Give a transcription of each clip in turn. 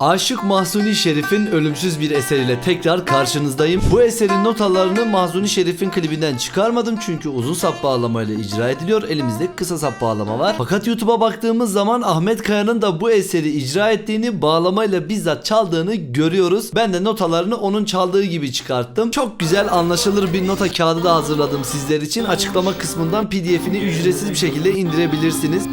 Aşık Mahzuni Şerif'in ölümsüz bir eseriyle tekrar karşınızdayım. Bu eserin notalarını Mahzuni Şerif'in klibinden çıkarmadım çünkü uzun sap bağlamayla icra ediliyor. Elimizde kısa sap bağlama var. Fakat YouTube'a baktığımız zaman Ahmet Kaya'nın da bu eseri icra ettiğini, bağlamayla bizzat çaldığını görüyoruz. Ben de notalarını onun çaldığı gibi çıkarttım. Çok güzel anlaşılır bir nota kağıdı da hazırladım sizler için. Açıklama kısmından PDF'ini ücretsiz bir şekilde indirebilirsiniz.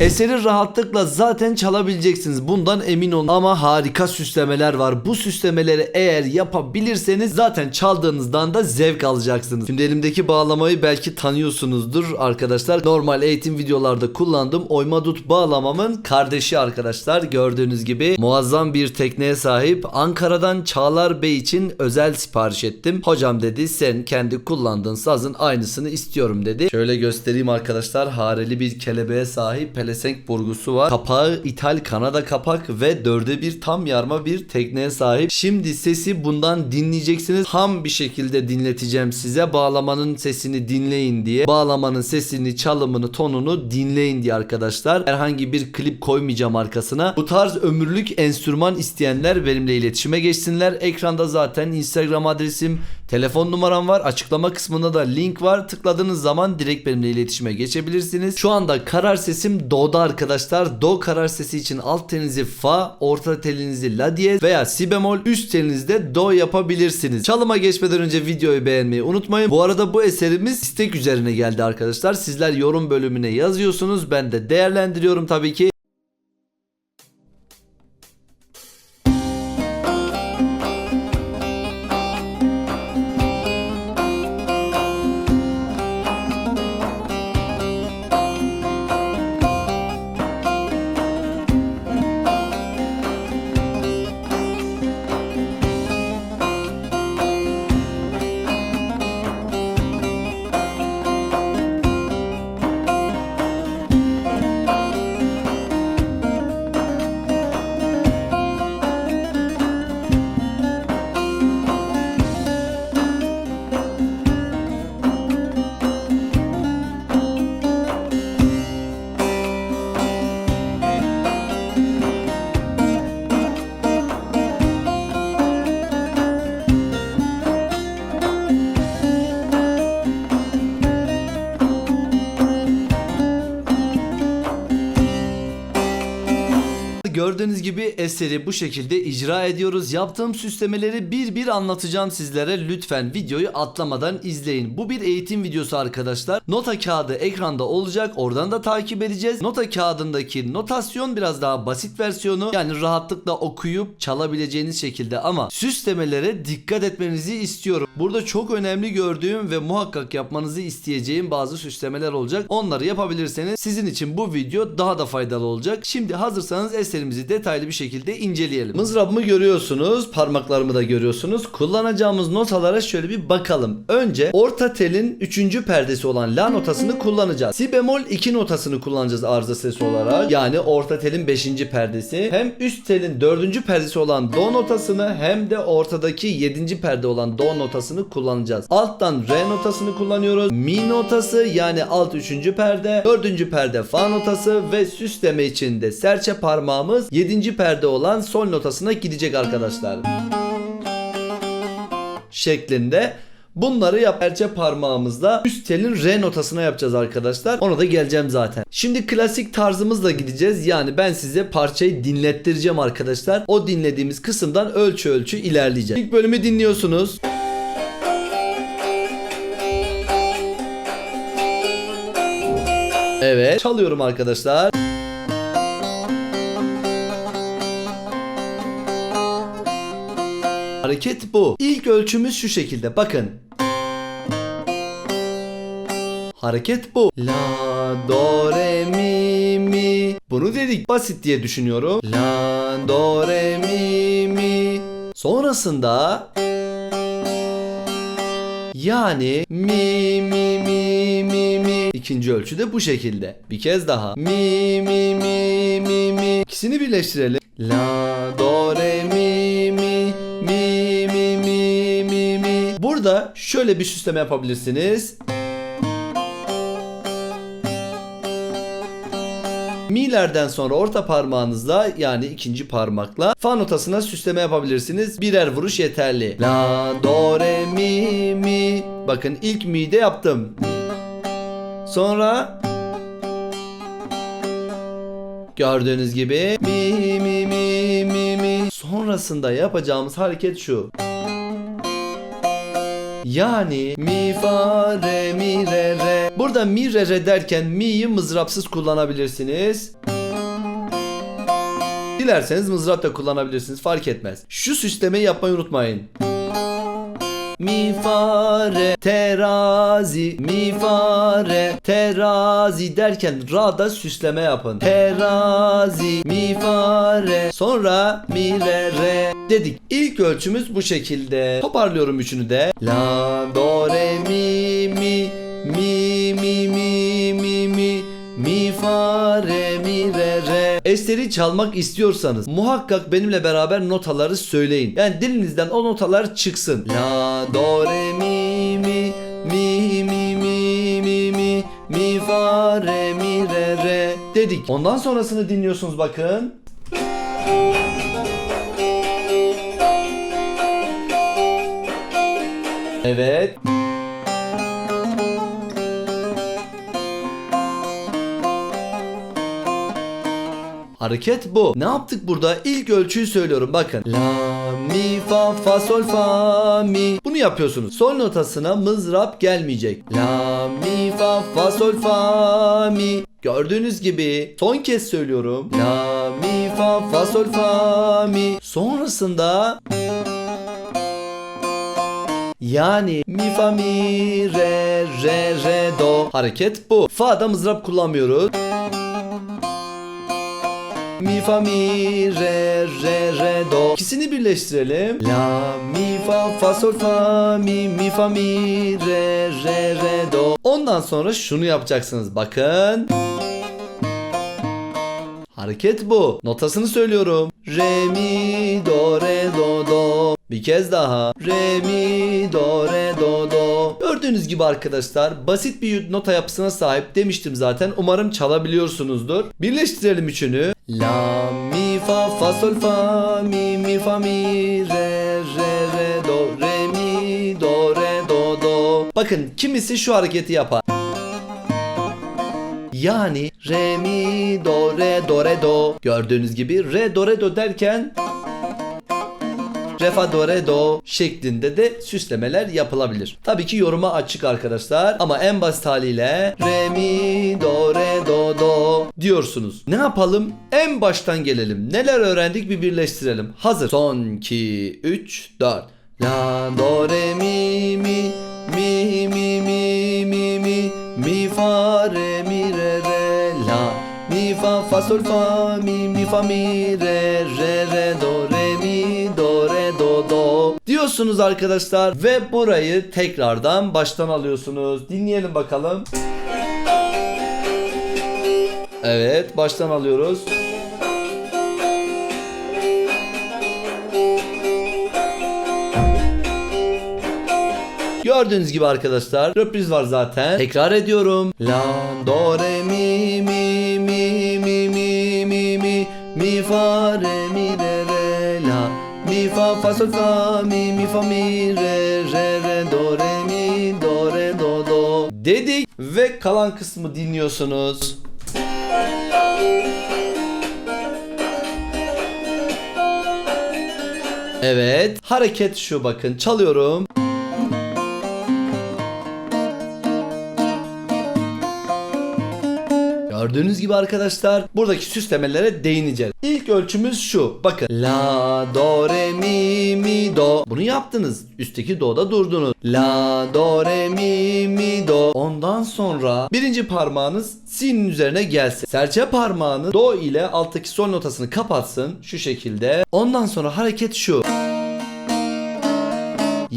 Eseri rahatlıkla zaten çalabileceksiniz. Bundan emin olun. Ama harika süslemeler var. Bu süslemeleri eğer yapabilirseniz zaten çaldığınızdan da zevk alacaksınız. Şimdi elimdeki bağlamayı belki tanıyorsunuzdur arkadaşlar. Normal eğitim videolarda kullandığım oyma dut bağlamamın kardeşi arkadaşlar. Gördüğünüz gibi muazzam bir tekneye sahip. Ankara'dan Çağlar Bey için özel sipariş ettim. Hocam dedi sen kendi kullandığın sazın aynısını istiyorum dedi. Şöyle göstereyim arkadaşlar. Hareli bir kelebeğe sahip pelesenk burgusu var. Kapağı ithal Kanada kapak ve dörde bir tam yarma bir tekneye sahip. Şimdi sesi bundan dinleyeceksiniz. Ham bir şekilde dinleteceğim size. Bağlamanın sesini dinleyin diye. Bağlamanın sesini, çalımını, tonunu dinleyin diye arkadaşlar. Herhangi bir klip koymayacağım arkasına. Bu tarz ömürlük enstrüman isteyenler benimle iletişime geçsinler. Ekranda zaten Instagram adresim, telefon numaram var. Açıklama kısmında da link var. Tıkladığınız zaman direkt benimle iletişime geçebilirsiniz. Şu anda karar sesim do'da arkadaşlar. Do karar sesi için alt telinizi fa, orta telinizi la diyez veya si bemol, üst telinizde do yapabilirsiniz. Çalıma geçmeden önce videoyu beğenmeyi unutmayın. Bu arada bu eserimiz istek üzerine geldi arkadaşlar. Sizler yorum bölümüne yazıyorsunuz. Ben de değerlendiriyorum tabii ki. Gördüğünüz gibi eseri bu şekilde icra ediyoruz. Yaptığım süslemeleri bir bir anlatacağım sizlere. Lütfen videoyu atlamadan izleyin. Bu bir eğitim videosu arkadaşlar. Nota kağıdı ekranda olacak. Oradan da takip edeceğiz. Nota kağıdındaki notasyon biraz daha basit versiyonu. Yani rahatlıkla okuyup çalabileceğiniz şekilde ama süslemelere dikkat etmenizi istiyorum. Burada çok önemli gördüğüm ve muhakkak yapmanızı isteyeceğim bazı süslemeler olacak. Onları yapabilirseniz sizin için bu video daha da faydalı olacak. Şimdi hazırsanız eserimizi detaylı bir şekilde inceleyelim. Mızrabımı görüyorsunuz, parmaklarımı da görüyorsunuz. Kullanacağımız notalara şöyle bir bakalım. Önce orta telin 3. perdesi olan la notasını kullanacağız. Si bemol 2 notasını kullanacağız arıza sesi olarak. Yani orta telin 5. perdesi. Hem üst telin 4. perdesi olan do notasını hem de ortadaki 7. perde olan do notasını kullanacağız. Alttan re notasını kullanıyoruz. Mi notası yani alt 3. perde, 4. perde fa notası ve süsleme için de serçe parmağımız 7. perde olan sol notasına gidecek arkadaşlar. Şeklinde Bunları yap parmağımızla üst telin re notasına yapacağız arkadaşlar. Ona da geleceğim zaten. Şimdi klasik tarzımızla gideceğiz. Yani ben size parçayı dinlettireceğim arkadaşlar. O dinlediğimiz kısımdan ölçü ölçü ilerleyeceğiz. İlk bölümü dinliyorsunuz. Evet. Çalıyorum arkadaşlar. Hareket bu. İlk ölçümüz şu şekilde. Bakın. Hareket bu. La, do, re, mi, mi. Bunu dedik. Basit diye düşünüyorum. La, do, re, mi, mi. Sonrasında yani mi mi mi mi mi İkinci ölçü de bu şekilde. Bir kez daha. Mi mi mi mi mi. İkisini birleştirelim. La do re şöyle bir süsleme yapabilirsiniz. Mi'lerden sonra orta parmağınızla yani ikinci parmakla fa notasına süsleme yapabilirsiniz. Birer vuruş yeterli. La, do, re, mi, mi. Bakın ilk mi'de yaptım. Sonra gördüğünüz gibi mi mi mi mi mi. Sonrasında yapacağımız hareket şu. Yani mi fa re mi re re. Burada mi re re derken mi'yi mızrapsız kullanabilirsiniz. Dilerseniz mızrap da kullanabilirsiniz fark etmez. Şu süslemeyi yapmayı unutmayın. Mi fa re terazi mi fa re terazi derken ra'da süsleme yapın. Terazi mi fa re sonra mi re re dedik. İlk ölçümüz bu şekilde. Toparlıyorum üçünü de. La do re mi mi fa re mi Eseri çalmak istiyorsanız muhakkak benimle beraber notaları söyleyin. Yani dilinizden o notalar çıksın. La do re mi mi mi mi mi mi mi mi fa re mi re re dedik. Ondan sonrasını dinliyorsunuz bakın. Evet. Hareket bu. Ne yaptık burada? İlk ölçüyü söylüyorum. Bakın. La, mi, fa, fa, sol, fa, mi. Bunu yapıyorsunuz. Sol notasına mızrap gelmeyecek. La, mi, fa, fa, sol, fa, mi. Gördüğünüz gibi son kez söylüyorum. La, mi, fa, fa, sol, fa, mi. Sonrasında yani mi fa mi re re re do hareket bu. Fa'da mızrap kullanmıyoruz. Mi fa mi re re re do İkisini birleştirelim La mi fa fa sol fa mi mi fa mi re re re do Ondan sonra şunu yapacaksınız bakın Hareket bu. Notasını söylüyorum. Re mi do re do do. Bir kez daha. Re mi do re do do. Gördüğünüz gibi arkadaşlar basit bir nota yapısına sahip demiştim zaten. Umarım çalabiliyorsunuzdur. Birleştirelim üçünü. La mi fa fa sol fa mi mi fa mi re re re do re mi do re do do. Bakın kimisi şu hareketi yapar. Yani re mi do re do re do. Gördüğünüz gibi re do re do derken re fa do şeklinde de süslemeler yapılabilir. Tabii ki yoruma açık arkadaşlar ama en basit haliyle re mi do re do do diyorsunuz. Ne yapalım? En baştan gelelim. Neler öğrendik bir birleştirelim. Hazır. Son 2 3 4 La do re mi mi mi mi mi mi mi mi fa re mi re re la mi fa fa sol fa mi mi fa mi re re re do re do diyorsunuz arkadaşlar ve burayı tekrardan baştan alıyorsunuz. Dinleyelim bakalım. Evet baştan alıyoruz. Gördüğünüz gibi arkadaşlar röpriz var zaten. Tekrar ediyorum. La do re mi mi mi mi mi mi mi mi fa re mi re fa sol fa mi mi fa mi re re re do re mi do re do do dedik ve kalan kısmı dinliyorsunuz. Evet hareket şu bakın çalıyorum. Gördüğünüz gibi arkadaşlar buradaki süslemelere değineceğiz. İlk ölçümüz şu. Bakın. La, do, re, mi, mi, do. Bunu yaptınız. Üstteki do'da durdunuz. La, do, re, mi, mi, do. Ondan sonra birinci parmağınız si'nin üzerine gelsin. Serçe parmağını do ile alttaki sol notasını kapatsın. Şu şekilde. Ondan sonra hareket şu.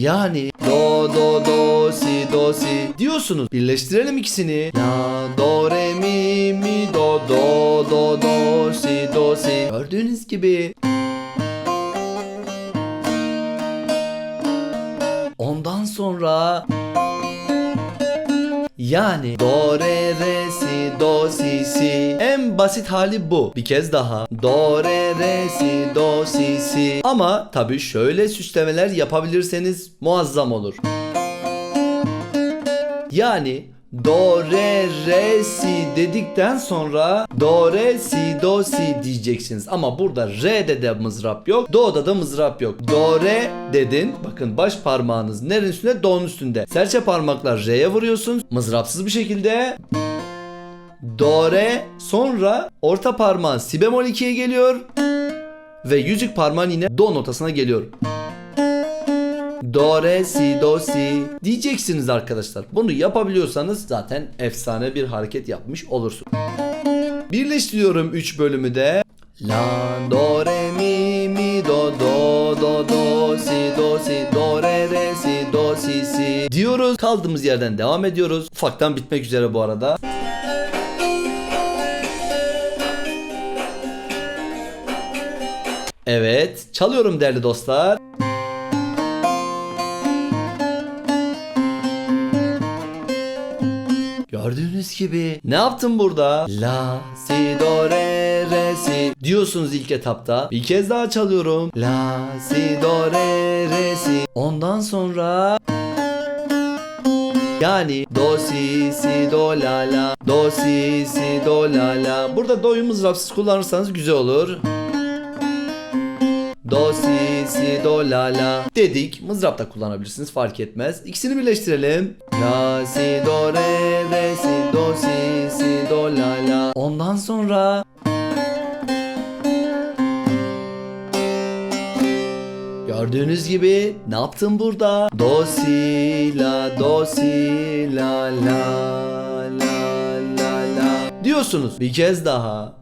Yani do do do si do si diyorsunuz. Birleştirelim ikisini. La do re mi mi do do do do si do si. Gördüğünüz gibi. Ondan sonra Yani do re re si do si si. En basit hali bu. Bir kez daha. Do re re si do si si. Ama tabii şöyle süslemeler yapabilirseniz muazzam olur. Yani do re re si dedikten sonra do re si do si diyeceksiniz. Ama burada re'de de mızrap yok. Do'da da mızrap yok. Do re dedin. Bakın baş parmağınız nerenin üstünde? Do'nun üstünde. Serçe parmaklar re'ye vuruyorsunuz. Mızrapsız bir şekilde do re sonra orta parmağın si bemol 2'ye geliyor ve yüzük parmağın yine do notasına geliyor. Do, re, si, do, si diyeceksiniz arkadaşlar. Bunu yapabiliyorsanız zaten efsane bir hareket yapmış olursun. Birleştiriyorum 3 bölümü de. La, do, re, mi, mi, do, do, do, do, si, do, si, do, re, re, si, do, si, si diyoruz. Kaldığımız yerden devam ediyoruz. Ufaktan bitmek üzere bu arada. Evet, çalıyorum değerli dostlar. Gördüğünüz gibi ne yaptım burada? La si do re re si diyorsunuz ilk etapta. Bir kez daha çalıyorum. La si do re re si. Ondan sonra yani do si si do la la do si si do la la. Burada do'yu mızrapsız kullanırsanız güzel olur. Do si si do la la dedik. Mızrap da kullanabilirsiniz fark etmez. İkisini birleştirelim. La si do re re si do si si do la la. Ondan sonra Gördüğünüz gibi ne yaptım burada? Do si la do si la la la la la diyorsunuz. Bir kez daha.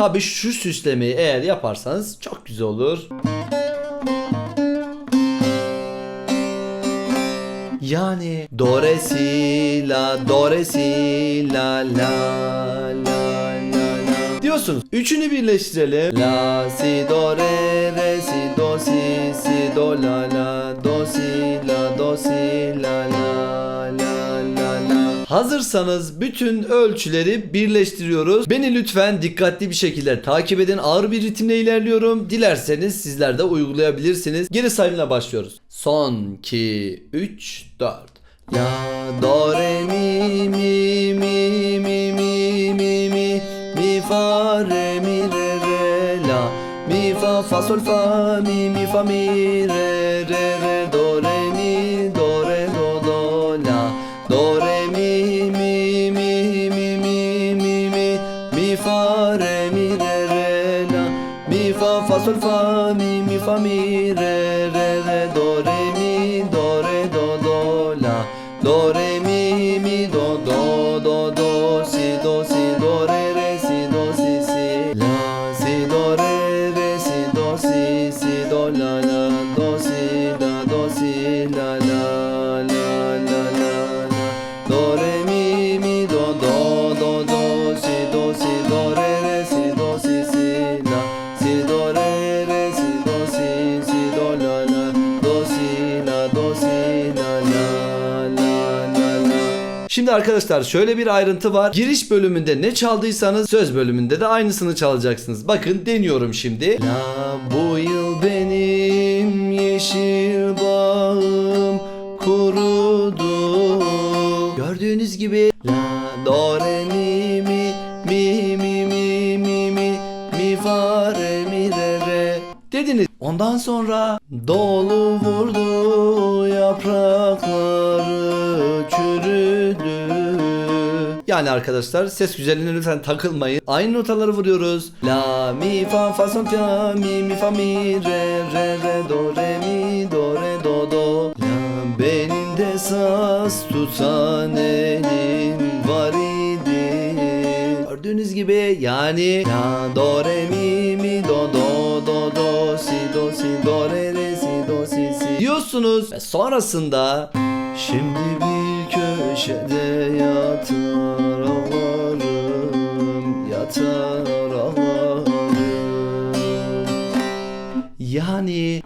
Tabi şu süslemeyi eğer yaparsanız çok güzel olur. Yani do re si la do re si la la la la la diyorsunuz. Üçünü birleştirelim. La si do re re si do si si do la la do si la do si la la la la la. Hazırsanız bütün ölçüleri birleştiriyoruz. Beni lütfen dikkatli bir şekilde takip edin. Ağır bir ritimle ilerliyorum. Dilerseniz sizler de uygulayabilirsiniz. Geri sayımla başlıyoruz. Son 2 3 4 La do re mi mi mi mi mi mi mi mi fa re mi re re la mi fa fa sol fa mi mi fa mi re re re do fa fa sol fa mi mi fa mi re re re do re mi do re do do la do re Şimdi arkadaşlar şöyle bir ayrıntı var. Giriş bölümünde ne çaldıysanız söz bölümünde de aynısını çalacaksınız. Bakın deniyorum şimdi. La bu yıl benim yeşil bağım kurudu. Gördüğünüz gibi la do re mi mi mi mi mi mi mi mi fa re mi re re dediniz. Ondan sonra dolu vurdu Yani arkadaşlar ses güzelliğine lütfen takılmayın. Aynı notaları vuruyoruz. La mi fa fa sol fa mi mi fa mi re re re do re mi do re do do. La benim de saz tutan elim var idi. Gördüğünüz gibi yani la do re mi mi do do do do si do si do re re si do si si diyorsunuz ve sonrasında şimdi bir köşede yatar yani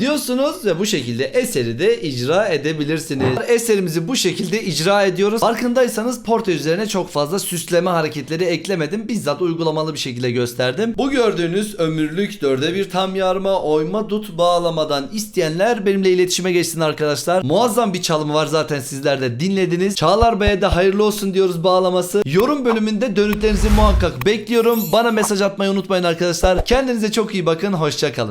ediyorsunuz ve bu şekilde eseri de icra edebilirsiniz. Eserimizi bu şekilde icra ediyoruz. Farkındaysanız portre üzerine çok fazla süsleme hareketleri eklemedim. Bizzat uygulamalı bir şekilde gösterdim. Bu gördüğünüz ömürlük dörde bir tam yarma oyma dut bağlamadan isteyenler benimle iletişime geçsin arkadaşlar. Muazzam bir çalımı var zaten sizler de dinlediniz. Çağlar Bey'e de hayırlı olsun diyoruz bağlaması. Yorum bölümünde dönütlerinizi muhakkak bekliyorum. Bana mesaj atmayı unutmayın arkadaşlar. Kendinize çok iyi bakın. Hoşçakalın.